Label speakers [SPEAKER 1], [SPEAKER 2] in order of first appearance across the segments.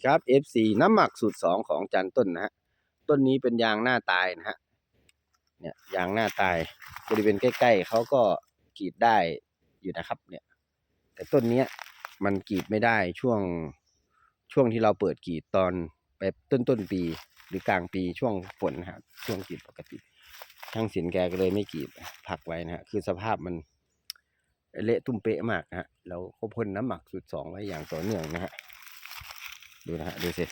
[SPEAKER 1] ดีครับ FC น้ำหมักสูตรสองของจันต้นนะฮะ ต้นนี้เป็นยางหน้าตายนะฮะ เนี่ยยางหน้าตายบริเวณใกล้ ๆเขาก็กรีดได้อยู่นะครับ เนี่ย แต่ต้นเนี้ยมันกรีดไม่ได้ช่วงช่วงที่เราเปิดกรีดตอนไปต้นต้นๆปี หรือกลางปีช่วงฝนนะครับช่วงกรีดปกติช่างศิลแกก็เลยไม่กรีดพักไว้นะฮะคือสภาพมันเละตุ้มเป๊ะมากนะฮะเราก็พ่นน้ำหมักสูตรสองไว้อย่างต่อเนื่องนะฮะ ดูนะฮะดูสิ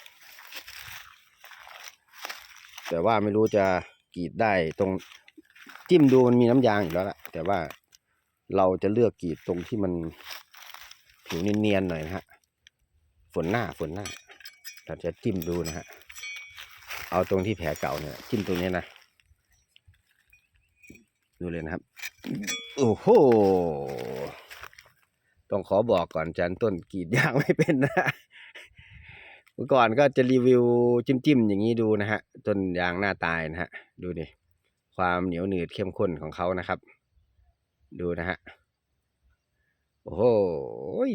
[SPEAKER 1] แต่ว่าไม่รู้จะกรีดได้ตรงจิ้มดูมันมีน้ำยางอยู่แล้วแหละแต่ว่าเราจะเลือกกรีดตรงที่มันผิวเนียนๆหน่อยนะฮะฝนหน้าฝนหน้าเราจะจิ้มดูนะฮะเอาตรงที่แผลเก่าเนี่ยจิ้มตรงนี้นะดูเลยนะครับ โอ้โห ต้องขอบอกก่อนอาจารย์ต้นกรีดยางไม่เป็นนะ มื่อก่อนก็จะรีวิวจิ้มๆอย่างนี้ดูนะฮะต้นยางหน้าตายนะฮะ ดูดิความเหนียวหนืดเข้มข้นของเขานะครับ ดูนะฮะโอ้โห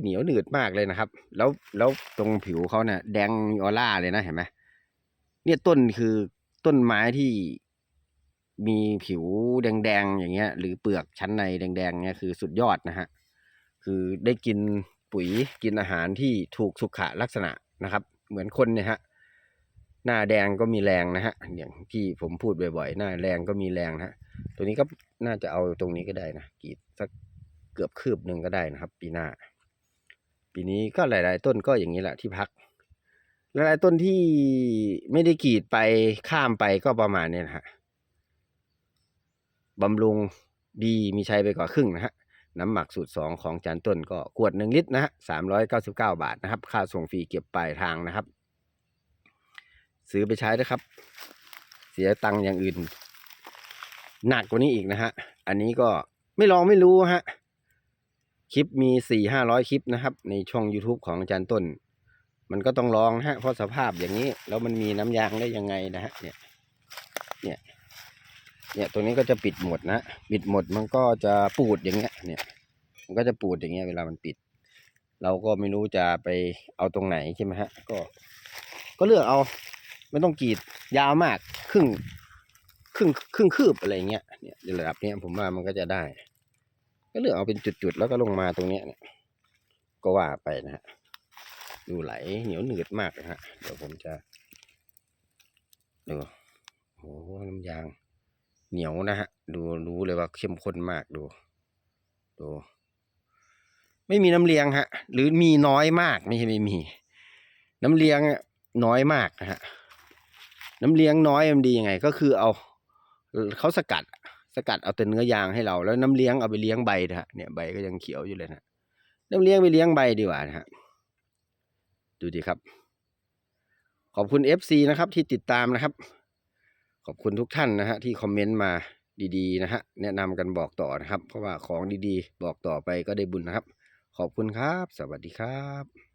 [SPEAKER 1] เหนียวหนืดมากเลยนะครับ แล้วแล้วตรงผิวเขาเนี่ยแดงออร่าเลยนะเห็นไหมเนี่ยต้นคือต้นไม้ที่มีผิวแดงๆอย่างเงี้ย หรือเปลือกชั้นในแดงๆเนี่ยคือสุดยอดนะฮะคือได้กินปุ๋ยกินอาหารที่ถูกสุขลักษณะนะครับ เหมือนคนเนี่ยฮะ หน้าแดงก็มีแรงนะฮะ อย่างที่ผมพูดบ่อยๆ หน้าแรงก็มีแรงนะฮะ ตัวนี้ก็น่าจะเอาตรงนี้ก็ได้นะกีดสักเกือบคืบหนึ่งก็ได้นะครับ ปีหน้า ปีนี้ก็หลาย ๆ ต้นก็อย่างนี้แหละที่พัก หลายๆต้นที่ไม่ได้กีดไปข้ามไปก็ประมาณนี้นะฮะบำรุงดีมีใช้ไปกว่าครึ่งนะฮะ น้ำหมักสูตรสองของจานต้นก็ขวดหนึ่งลิตรนะฮะสามร้อยเก้าสิบเก้าบาทนะครับ ค่าส่งฟรีเก็บปลายทางนะครับ ซื้อไปใช้นะครับ เสียตังค์อย่างอื่น หนักกว่านี้อีกนะฮะ อันนี้ก็ไม่ลองไม่รู้ฮะ คลิปมีสี่ห้าร้อยคลิปนะครับ ในช่อง YouTube ของอาจารย์ต้น มันก็ต้องลองนะฮะเพราะสภาพอย่างนี้ แล้วมันมีน้ำยางได้ยังไงนะฮะเนี่ยเนี่ย เนี่ยตัวนี้ก็จะปิดหมดนะปิดหมดมันก็จะปูดอย่างเงี้ยเนี่ย มันก็จะปูดอย่างเงี้ยเวลามันปิด เราก็ไม่รู้จะไปเอาตรงไหนใช่ไหมฮะก็ ก็เลือกเอา ไม่ต้องกรีดยาวมากครึ่งครึ่งครึ่งคืบอะไรเงี้ยเนี่ยระดับเนี้ยผมว่ามันก็จะได้ ก็เลือกเอาเป็นจุดๆแล้วก็ลงมาตรงเนี้ยเนี่ยก็ว่าไปนะฮะดูไหลเหนียวหนืดมากนะฮะเดี๋ยวผมจะดูโอ้โหน้ำยาง เหนียวนะฮะ ดูรู้เลยว่าเข้มข้นมากดู ดู ไม่มีน้ำเลี้ยงฮะ หรือมีน้อยมากไม่ใช่ไม่มี น้ำเลี้ยงน้อยมากนะฮะ น้ำเลี้ยงน้อยมันดียังไง ก็คือเอาเขาสกัด สกัดเอาแต่เนื้อยางให้เรา แล้วน้ำเลี้ยงเอาไปเลี้ยงใบนะฮะเนี่ยใบก็ยังเขียวอยู่เลยนะน้ำเลี้ยงไปเลี้ยงใบดีกว่านะฮะดูดีครับ ขอบคุณ FC นะครับที่ติดตามนะครับ ขอบคุณทุกท่านนะฮะที่คอมเมนต์มาดีๆนะฮะแนะนำกันบอกต่อนะครับ เพราะว่าของดีๆ บอกต่อไปก็ได้บุญนะครับ ขอบคุณครับ สวัสดีครับ